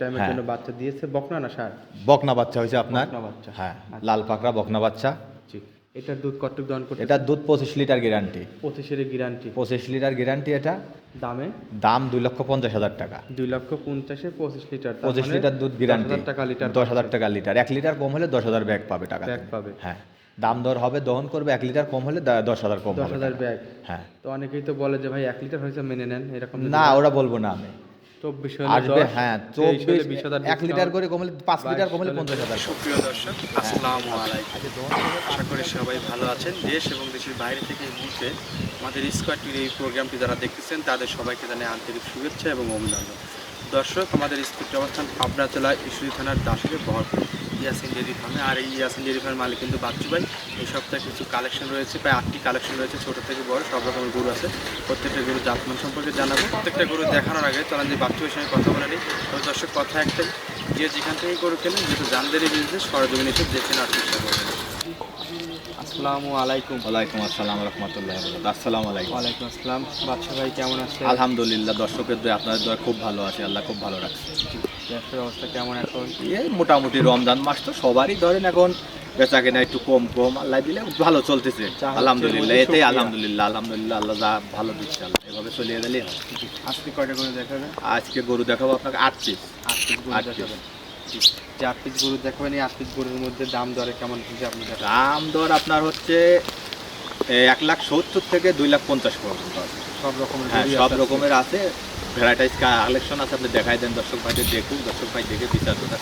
টাইমের হ্যাঁ। জন্য বাচ্চা দিয়েছে। বকনা না সার? বকনা বাচ্চা হয়েছে আপনার? বকনা বাচ্চা। হ্যাঁ লাল পাকড়া বকনা বাচ্চা। জি। এটার দুধ কতটুকু দহন করতে এটা দুধ পঁচিশ লিটার গ্যারান্টি পঁচিশের গ্যারান্টি পঁচিশ লিটার গ্যারান্টি এটা। দামে? দাম দুই লক্ষ পঞ্চাশ হাজার টাকা। দুই লক্ষ পঞ্চাশে পঁচিশ লিটার। পঁচিশ মানে লিটার দুধ গ্যারান্টি টাকা লিটার দশ হাজার টাকা লিটার। এক লিটার কম হলে দশ হাজার ব্যাগ পাবে টাকা ব্যাগ পাবে। হ্যাঁ। দাম দর হবে দহন করবে এক লিটার কম হলে দশ হাজার কম দশ হবে হাজার ব্যাগ। হ্যাঁ। তো অনেকেই তো বলে যে ভাই এক লিটার হয়েছে মেনে নেন। এরকম না ওরা বলব না আমি। আসবে হ্যাঁ চব্বিশ এক লিটার করে কমলে পাঁচ লিটার কমলে পঞ্চাশ হাজার। সুপ্রিয় দর্শক আসসালামু আলাইকুম। আশা করি সবাই ভালো আছেন। দেশ এবং দেশের বাইরে থেকে এই মুহূর্তে আমাদের স্কোয়ার এই প্রোগ্রামটি যারা দেখতেছেন তাদের সবাইকে জানাই আন্তরিক শুভেচ্ছা এবং অভিনন্দন। দর্শক আমাদের স্কুলটি অবস্থান পাবনা জেলা থানার দাসরে বহরপুর ইয়াসিন ডেরি ফার্মে আর এই ইয়াসিন ডেরি ফার্মের মালিক কিন্তু বাচ্চু ভাই। এই সপ্তাহে কিছু কালেকশন রয়েছে প্রায় আটটি কালেকশন রয়েছে ছোট থেকে বড় সব রকমের গরু আছে। প্রত্যেকটা গরু জাতমান সম্পর্কে জানাব। প্রত্যেকটা গরু দেখানোর আগে চলেন যে বাচ্চু ভাইয়ের সঙ্গে কথা বলে নিই। তবে দর্শক কথা একটাই যে যেখান থেকে গরু কেনেন যেহেতু জানদের এই বিজনেস সরজমিনে এসে দেখে নেওয়ার চেষ্টা করবেন আসসালামু আলাইকুম। ওয়ালাইকুম আসসালাম রহমতুল্লাহ আসসালামু আলাইকুম। ওয়ালাইকুম আসসালাম। বাদশা ভাই কেমন আছে? আলহামদুলিল্লাহ দর্শকের আপনাদের দয় খুব ভালো আছে। আল্লাহ খুব ভালো রাখছে। ব্যবসার অবস্থা কেমন এখন? এই মোটামুটি রমজান মাস তো সবারই ধরেন এখন বেচা কেনা একটু কম কম আল্লাহ দিলে ভালো চলতেছে। আলহামদুলিল্লাহ শুকরিয়া। আলহামদুলিল্লাহ আলহামদুলিল্লাহ আল্লাহ যা ভালো দিচ্ছে আল্লাহ এভাবে চলিয়ে গেলেই হয় আজকে কয়টা করে দেখাবে? আজকে গরু দেখাবো আপনাকে আট পিস আট পিস গরু দেখাবেন। যে আট পিস গরু দেখাবেন এই আট পিস গরুর মধ্যে দাম দরে কেমন আপনি দাম দর আপনার হচ্ছে এক লাখ সত্তর থেকে দুই লাখ পঞ্চাশ পর্যন্ত আছে। সব রকমের হ্যাঁ সব আছে। রকমের আছে। ভ্যারাইটাইজ কালেকশন আছে আপনি দেখাই দেন দর্শক ভাইদের দেখুন দর্শক ভাই দেখে বিচার করতে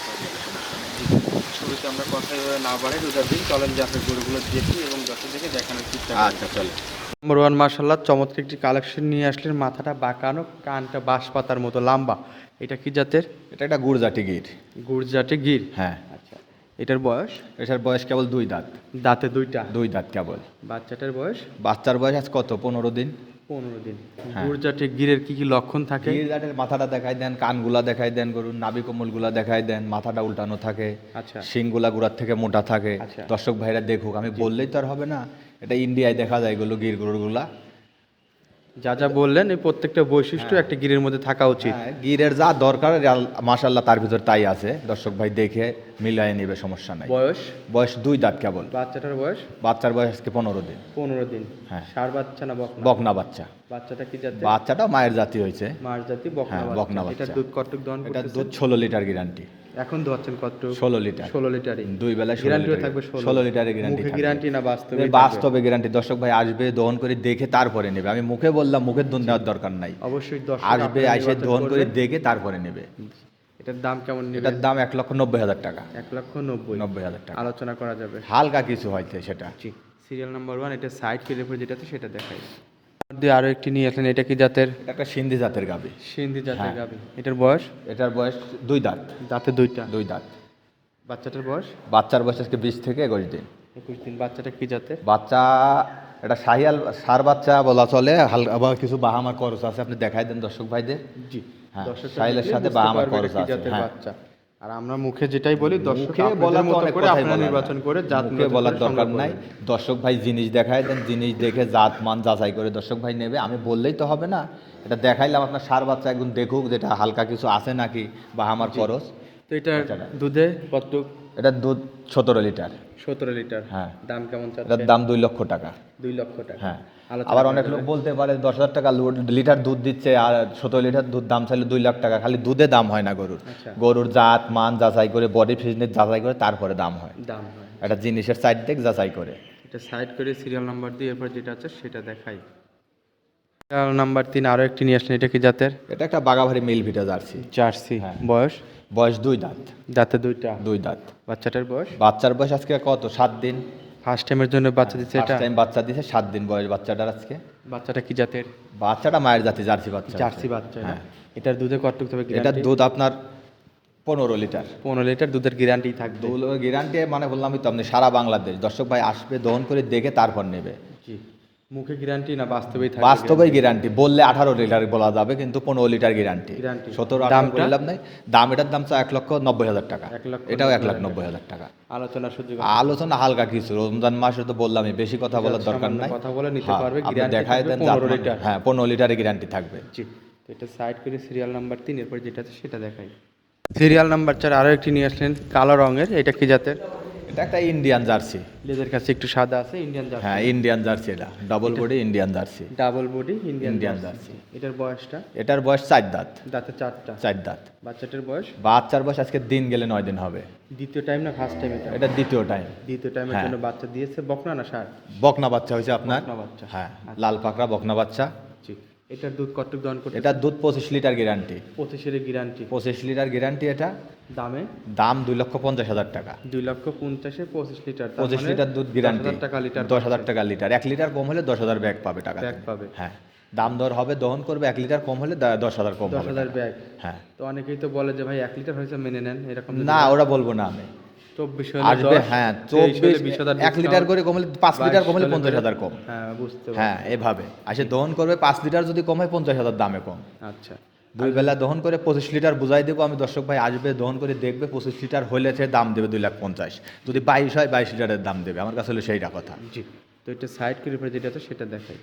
শুরুতে আমরা কথা না বাড়াই রোজার দিন চলেন যে আপনি গরুগুলো দেখি এবং দর্শক দেখে দেখানোর চেষ্টা আচ্ছা চলে নম্বর ওয়ান মার্শাল্লাহ চমৎকার একটি কালেকশন নিয়ে আসলেন মাথাটা বাঁকানো কানটা বাঁশ পাতার মতো লম্বা। এটা কি জাতের? এটা একটা গুড়জাটি গির। গুড় জাতে গির। হ্যাঁ। আচ্ছা। এটার বয়স? এটার বয়স কেবল দুই দাঁত। দাঁতে দুইটা? দুই দাঁত কেবল। বাচ্চাটার বয়স? বাচ্চার বয়স আজ কত? পনেরো দিন। পনেরো দিন। হ্যাঁ। গিরের কি কি লক্ষণ থাকে? জাতের মাথাটা দেখাই দেন কানগুলা দেখাই দেন গরুর নাভি কমলগুলা দেখাই দেন মাথাটা উল্টানো থাকে আচ্ছা। শিংগুলা গুড়ার থেকে মোটা থাকে। আচ্ছা। দর্শক ভাইরা দেখুক আমি বললেই তো আর হবে না। এটা ইন্ডিয়ায় দেখা যায় এগুলো গির গরুগুলা যা যা বললেন এই প্রত্যেকটা বৈশিষ্ট্য একটা গিরের মধ্যে থাকা উচিত। হ্যাঁ, গিরের যা দরকার মাশাল্লাহ তার ভিতর তাই আছে। দর্শক ভাই দেখে মিলাই নেবে সমস্যা নাই। বয়স? বয়স দুই দাঁত কেবল। বাচ্চাটার বয়স? বাচ্চার বয়স আজকে পনেরো দিন। পনেরো দিন। হ্যাঁ। সার বাচ্চা না বকনা? বকনা বাচ্চা। বাচ্চাটা কি জাতে বাচ্চাটা মায়ের জাতি হয়েছে। মায়ের জাতি বকনা হ্যাঁ, বকনা বাচ্চা। এটা দুধ কতটুক দহন এটা দুধ ষোলো লিটার গ্যারান্টি। এখন দোয়াচ্ছেন কতটুক ষোলো লিটার। ষোলো লিটারই। দুই গ্যারান্টিও লিটার। থাকবে ষোলো। লিটারের গ্যারান্টি গ্যারান্টি না বাস্তবে বাস্তবে গ্যারান্টি দর্শক ভাই আসবে দহন করে দেখে তারপরে নেবে। আমি মুখে বললাম মুখের দুধ নেওয়ার দরকার নাই। অবশ্যই আসবে আইসে দহন করে দেখে তারপরে নেবে। এটার দাম কেমন এটার দাম এক লক্ষ নব্বই হাজার টাকা। এক লক্ষ নব্বই। নব্বই হাজার টাকা। আলোচনা করা যাবে। হালকা কিছু হয়তো সেটা। সিরিয়াল নাম্বার ওয়ান এটা সাইড কেলে পরে যেটাতে সেটা দেখাই। দিয়ে আরও একটি নিয়ে আসলেন এটা কি জাতের? এটা একটা সিন্ধি জাতের গাবি। সিন্ধি জাতের হ্যাঁ। গাবি। এটার বয়স? এটার বয়স দুই দাঁত। দাঁতে দুইটা। দুই দাঁত। বাচ্চাটার বয়স? বাচ্চার বয়স আজকে বিশ থেকে একুশ দিন। একুশ দিন। বাচ্চাটা কি জাতের? বাচ্চা এটা শাহিয়াল সার বাচ্চা বলা চলে হালকা আবার কিছু বাহামার খরচ আছে আপনি দেখাই দেন দর্শক ভাইদের। জি। হ্যাঁ, দেখলে সাথে বাহামার খরচ আছে, হ্যাঁ। বাচ্চা। আর আমরা মুখে যেটাই বলি দর্শকে বলার মতো করে আপনারা নির্বাচন করে জাত মুখে বলার দরকার নাই। দর্শক ভাই জিনিস দেখায় দেন জিনিস দেখে জাত মান যাচাই করে দর্শক ভাই নেবে। আমি বললেই তো হবে না। এটা দেখাইলাম আপনার সার বাচ্চা একদম দেখুক যেটা হালকা কিছু আছে নাকি বা আমার খরচ। তো এটা দুধে কতটুক এটা দুধ সতেরো লিটার। সতেরো লিটার। হ্যাঁ। দাম কেমন এটার দাম দুই লক্ষ টাকা। দুই লক্ষ টাকা। হ্যাঁ। আবার অনেক লোক বলতে পারে দশ হাজার টাকা লিটার দুধ দিচ্ছে আর সতেরো লিটার দুধ দাম চাইলে দুই লাখ টাকা। খালি দুধে দাম হয় না গরুর। আচ্ছা। গরুর জাত মান যাচাই করে বডি ফিটনেস যাচাই করে তারপরে দাম হয়। দাম হয়। একটা জিনিসের সাইড দেখ যাচাই করে। এটা সাইড করে সিরিয়াল নাম্বার দিয়ে এরপর যেটা আছে সেটা দেখাই। সিরিয়াল নাম্বার তিন আরও একটি নিয়ে আসলেন এটা কি জাতের? এটা একটা বাগাভারি মিল ভিটা জার্সি। জার্সি। হ্যাঁ। বয়স? বয়স দুই দাঁত। দাঁতে দুইটা? দুই দাঁত। বাচ্চাটার বয়স? বাচ্চার বয়স আজকে কত? সাত দিন। ফার্স্ট টাইমের জন্য বাচ্চা দিচ্ছে এটা? টাইম বাচ্চা দিছে সাত দিন বয়স বাচ্চাটার আজকে। বাচ্চাটা কি জাতের? বাচ্চাটা মায়ের জাতি জার্সি বাচ্চা জার্সি বাচ্চা হ্যাঁ। এটার দুধে কতটুকু তবে এটার দুধ আপনার পনেরো লিটার। পনেরো লিটার দুধের গ্যারান্টি থাকবে। গ্যারান্টি মানে বললাম তো আপনি সারা বাংলাদেশ। দর্শক ভাই আসবে দহন করে দেখে তারপর নেবে। জি। মুখে গ্যারান্টি না বাস্তবেই থাকবে বাস্তবে গ্যারান্টি বললে আঠারো লিটার বলা যাবে কিন্তু পনেরো লিটার গ্যারান্টি সতেরো? দামটা? বললাম নাই। দাম এটার দাম তো এক লক্ষ নব্বই হাজার টাকা। এক লক্ষ এটাও এক লাখ নব্বই হাজার টাকা। আলোচনার সুযোগ আলোচনা হালকা কিছু। রমজান মাসে তো বললামই বেশি কথা বলার দরকার নাই। কথা বলে নিতে হ্যাঁ, পারবে, আপনি দেখায় দেন 15 লিটার। হ্যাঁ পনেরো লিটারের গ্যারান্টি থাকবে। জি এটা সাইড করে সিরিয়াল নাম্বার তিন এরপর যেটা আছে সেটা দেখাই। সিরিয়াল নাম্বার চার আরও একটি নিয়ে আসলেন কালো রঙের এটা কি জাতের? এটা একটা ইন্ডিয়ান জার্সি লেজের কাছে একটু সাদা আছে ইন্ডিয়ান জার্সি হ্যাঁ ইন্ডিয়ান জার্সি এটা। Double body Indian jersey double body Indian Indian jersey এটার বয়সটা? এটার বয়স চার দাঁত। দাঁতে চারটা। চার দাঁত। বাচ্চাটার বয়স? বাচ্চার বয়স আজকে দিন গেলে নয় দিন হবে। দ্বিতীয় টাইম না ফার্স্ট টাইম এটা? এটা দ্বিতীয় টাইম দ্বিতীয় টাইমের হ্যাঁ। জন্য বাচ্চা দিয়েছে। বকনা না সার বকনা বাচ্চা হয়েছে আপনার। বকনা বাচ্চা। হ্যাঁ লাল পাকড়া বকনা বাচ্চা। জি। এটার দুধ কটক দহন করতে এটা দুধ পঁচিশ লিটার গ্যারান্টি পঁচিশের গ্যারান্টি পঁচিশ লিটার গ্যারান্টি এটা। দামে? দাম দুই লক্ষ পঞ্চাশ হাজার টাকা। দুই লক্ষ পঞ্চাশে পঁচিশ লিটার পঁচিশ মানে লিটার দুধ গ্যারান্টি টাকা লিটার দশ হাজার টাকা লিটার। এক লিটার কম হলে দশ হাজার ব্যাগ পাবে টাকা ব্যাগ পাবে। হ্যাঁ। দাম দর হবে দহন করবে এক লিটার কম হলে দশ হাজার কম দশ হাজার ব্যাগ। হ্যাঁ। তো অনেকেই তো বলে যে ভাই এক লিটার হয়েছে মেনে নেন। এরকম না ওরা বলব না আমি। আসবে হ্যাঁ চব্বিশ এক লিটার করে কম পাঁচ লিটার কম পঞ্চাশ হাজার কম। হ্যাঁ বুঝতে হ্যাঁ এভাবে। আসে দহন করবে পাঁচ লিটার যদি কম হয় পঞ্চাশ হাজার দামে কম। আচ্ছা। দুই বেলা দহন করে পঁচিশ লিটার বুঝাই দেবো আমি দর্শক ভাই আসবে দহন করে দেখবে পঁচিশ লিটার হলে সে দাম দেবে দুই লাখ পঞ্চাশ। যদি বাইশ হয় বাইশ লিটারের দাম দেবে আমার কাছে হলো সেইটা কথা। জি তো এটা সাইড করে যেটা তো সেটা দেখাই।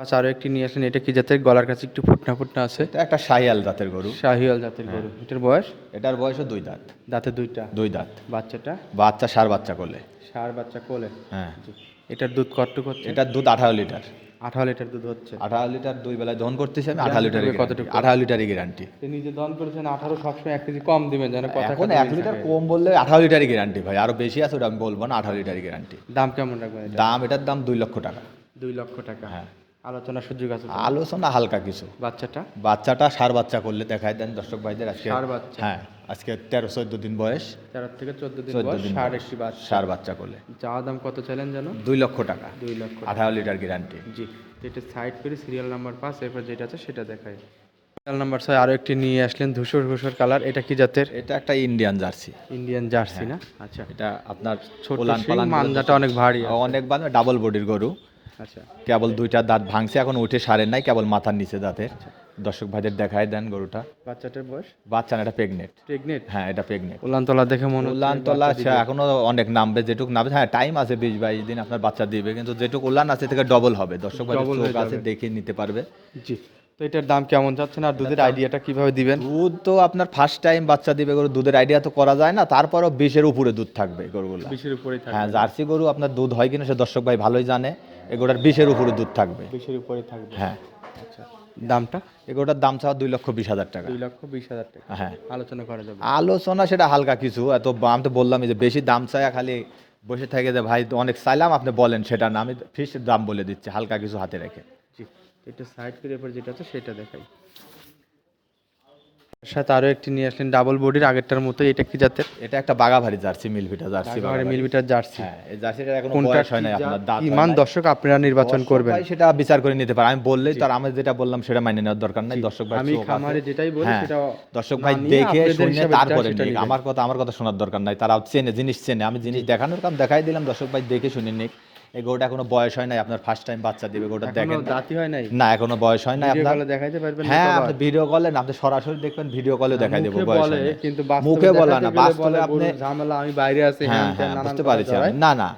আচ্ছা আরও একটি নিয়ে আসেন এটা কি জাতের? গলার কাছে একটু ফুটনা ফুটনা আছে। এটা একটা শাহিয়াল জাতের গরু। শাহিয়াল জাতের গরু। এটার বয়স? এটার বয়সও দুই দাঁত। দাঁতে দুইটা। দুই দাঁত। বাচ্চাটা? বাচ্চা সার বাচ্চা করলে সার বাচ্চা কোলে? হ্যাঁ। এটার দুধ কটটুক হচ্ছে এটার দুধ আঠারো লিটার। আঠারো লিটার দুধ হচ্ছে। আঠারো লিটার দুই বেলায় দহন করতেছি আমি আঠারো লিটার কতটুকু? আঠারো লিটারই গ্যারান্টি নিজে দন করেছেন আঠারো সবসময় এক কেজি কম দিবেন যেন কথা এখন এক লিটার কম বললে আঠারো লিটারই গ্যারান্টি ভাই। আরও বেশি আছে ওটা আমি বলব না আঠারো লিটারই গ্যারান্টি দাম কেমন রাখবেন দাম এটার দাম দুই লক্ষ টাকা। দুই লক্ষ টাকা। হ্যাঁ। আলোচনা সুযোগ আছে আলোচনা হালকা কিছু। বাচ্চাটা? বাচ্চাটা সার বাচ্চা করলে দেখায় দেন দর্শক ভাইদের আজকে ষাঁড় বাচ্চা। হ্যাঁ আজকে তেরো চোদ্দ দিন বয়স। তেরো থেকে চোদ্দ দিন বয়স দিন বয়স। একটি বাচ্চা। সার বাচ্চা করলে। চাওয়া দাম কত চাইলেন যেন? দুই লক্ষ টাকা। দুই লক্ষ আঠারো লিটার গ্যারান্টি জি এটা সাইড করে সিরিয়াল নাম্বার পাঁচ এরপর যেটা আছে সেটা দেখাই। সিরিয়াল নাম্বার ছয় আরও একটি নিয়ে আসলেন ধূসর ঘুষর কালার এটা কি জাতের? এটা একটা ইন্ডিয়ান জার্সি ইন্ডিয়ান জার্সি না? আচ্ছা। এটা আপনার ছোট পালান মানজাটা অনেক ভারী। অনেক বাদ ডাবল বডির গরু। আচ্ছা। কেবল দুইটা দাঁত ভাঙছে এখন উঠে সারেন নাই কেবল মাথার নিচে দাঁতের। দর্শক ভাইদের দেখায় দেন গরুটা। বাচ্চাটার বয়স? বাচ্চা না এটা প্রেগনেন্ট প্রেগনেন্ট হ্যাঁ এটা প্রেগনেন্ট উলান তলা দেখে মনে হচ্ছে উলান তলা বাচ্চা সে দিবে। এখনও অনেক নামবে যেটুক নামবে হ্যাঁ টাইম আছে বিশ বাইশ দিন আপনার বাচ্চা দিবে কিন্তু যেটুক উলান আছে থেকে ডবল হবে। দর্শক ভাই চোখ আছে। দেখে নিতে পারবে। জি তো এটার দাম কেমন যাচ্ছে না? আর দুধের আইডিয়াটা কীভাবে দিবেন? দুধ তো আপনার ফার্স্ট টাইম বাচ্চা দিবে গরু দুধের আইডিয়া তো করা যায় না তারপরও বিশের উপরে দুধ থাকবে গরুগুলো। বিশের উপরেই থাকবে। হ্যাঁ জার্সি গরু আপনার দুধ হয় কিনা সে দর্শক ভাই ভালোই জানে। এগুলোর বিশের উপরে দুধ থাকবে। বিশের উপরে থাকবে। হ্যাঁ। আচ্ছা। দামটা? এগোটার দাম চাওয়া দুই লক্ষ বিশ হাজার টাকা। দুই লক্ষ বিশ হাজার টাকা। হ্যাঁ। আলোচনা করা যাবে। আলোচনা সেটা হালকা কিছু। এত আমি তো বললাম যে বেশি দাম ছায়া খালি বসে থাকে যে ভাই তো অনেক চাইলাম আপনি বলেন সেটা না। আমি ফিক্সড দাম বলে দিচ্ছি হালকা কিছু হাতে রেখে। জি। একটু সাইড করে এরপর যেটা আছে সেটা দেখাই। সাথে আরও একটি নিয়ে আসলেন ডাবল বডির আগেরটার মতো এটা কি জাতের? এটা একটা Baghabari jersey Milk Vita jersey বাঘাবাড়ি মিলিমিটার জার্সি। হ্যাঁ এই জার্সিটার এখনও কোনটা হয় জাত, আপনার দাঁত মান নাই। দর্শক আপনারা নির্বাচন করবেন। সেটা বিচার করে নিতে পারে। আমি বললেই তো আর আমি যেটা বললাম সেটা মাইনে নেওয়ার দরকার নাই। দর্শক ভাই আমি খামারে যেটাই বলি হ্যাঁ, সেটা দর্শক ভাই দেখে শুনে তারপরে নিক। আমার কথা আমার কথা শোনার দরকার নাই। তারা চেনে জিনিস চেনে। আমি জিনিস দেখানোর কাম দেখাই দিলাম দর্শক ভাই দেখে শুনে নিক। এই গরুটা এখনও বয়স হয় নাই আপনার ফার্স্ট টাইম বাচ্চা দিবে গরুটা দেখেন। দাঁতি হয় নাই? না এখনও বয়স হয় না ভিডিও আপনার। কলে দেখাইতে পারবেন হ্যাঁ আপনি ভিডিও কলে আপনি সরাসরি দেখবেন ভিডিও কলে দেখাই দেবো বয়স কিন্তু মুখে বলা না বাস্তবে আপনি ঝামেলা আমি বাইরে আছি হ্যাঁ হ্যাঁ বুঝতে পারছি না না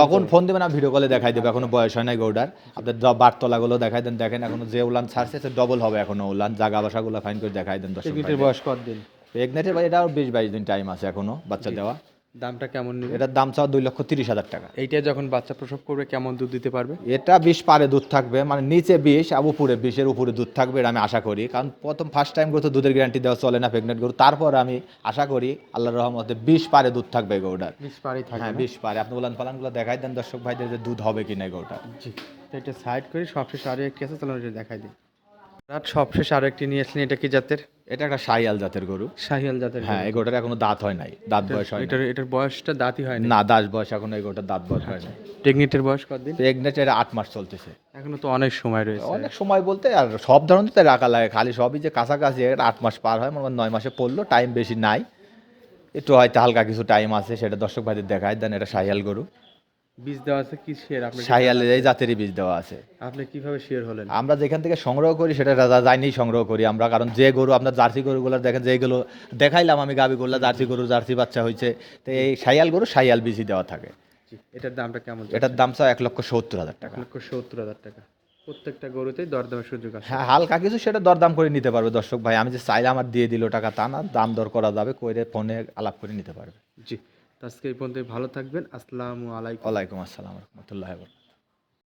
যখন ফোন দেবেন আমি ভিডিও কলে দেখাই দেবো এখনও বয়স হয় নাই গৌডার আপনার বারতলাগুলো দেখাই দেন দেখেন এখনও যে উলান ছাড়ছে সে ডবল হবে এখনও উলান জাগা বাসাগুলো ফাইন করে দেখাই দেন দর্শক প্রেগনেন্টের বয়স কতদিন? প্রেগনেন্টের ভাই এটাও বিশ বাইশ দিন টাইম আছে এখনও বাচ্চা দেওয়া। দামটা কেমন এটার দাম চাও দুই লক্ষ তিরিশ হাজার টাকা। এইটা যখন বাচ্চা প্রসব করবে কেমন দুধ দিতে পারবে? এটা বিষ পারে দুধ থাকবে মানে নিচে বিষ আর উপরে বিষের উপরে দুধ থাকবে এটা আমি আশা করি। কারণ প্রথম ফার্স্ট টাইম গরু তো দুধের গ্যারান্টি দেওয়া চলে না প্রেগনেন্ট গরু। তারপর আমি আশা করি আল্লাহর রহমতে বিষ পারে দুধ থাকবে গরুটার। বিষ পারেই থাকবে হ্যাঁ না? বিশ পারে। আপনি বলেন পালানগুলো দেখাই দেন দর্শক ভাইদের যে দুধ হবে কিনা গরুটার। জি এটা সাইড করে সবশেষ আরও একটি আছে তাহলে দেখাই দিই। রাত সবশেষ আরও একটি নিয়ে আসলেন এটা কি জাতের? এটা একটা সাইয়াল জাতের গরু। শাহিয়াল জাতের হ্যাঁ এই গরুটার এখনও দাঁত হয় নাই। দাঁত বয়স হয় এটার এটার বয়সটা দাঁতই হয় না না দাস বয়স এখন এই গরুটার দাঁত বয়স হয় নাই। প্রেগনেন্টের বয়স কতদিন? প্রেগনেন্ট এটা আট মাস চলতেছে। এখনও তো অনেক সময় রয়েছে। অনেক সময় বলতে আর সব ধরনের তো রাখা লাগে খালি সবই যে কাছাকাছি এটা আট মাস পার হয় মনে নয় মাসে পড়ল টাইম বেশি নাই। একটু হয়তো হালকা কিছু টাইম আছে সেটা দর্শক ভাইদের দেখায় দেন এটা সাহিয়াল গরু। বীজ দেওয়া আছে কি শেয়ার আপনি শাহিয়ালের এই জাতেরই বীজ দেওয়া আছে। আপনি কীভাবে শেয়ার হলেন? আমরা যেখান থেকে সংগ্রহ করি সেটা জানি সংগ্রহ করি আমরা কারণ যে গরু আপনার জার্সি গরুগুলো দেখেন যেগুলো দেখাইলাম আমি গাবি করলাম জার্সি গরু জার্সি বাচ্চা হয়েছে তো এই শাহিয়াল গরু শাহিয়াল বীজই দেওয়া থাকে। এটার দামটা কেমন এটার দাম চাও এক লক্ষ সত্তর হাজার টাকা। এক লক্ষ সত্তর হাজার টাকা। প্রত্যেকটা গরুতেই দরদামের সুযোগ আছে। হ্যাঁ হালকা কিছু সেটা দরদাম করে নিতে পারবে দর্শক ভাই। আমি যে চাইলে আমার দিয়ে দিল টাকা তা না দাম দর করা যাবে কইরে ফোনে আলাপ করে নিতে পারবে। জি। আজকে এই পর্যন্ত ভালো থাকবেন। আসসালামু আলাইকুম। আলাইকুম আসসালাম রহমতুল্লাহ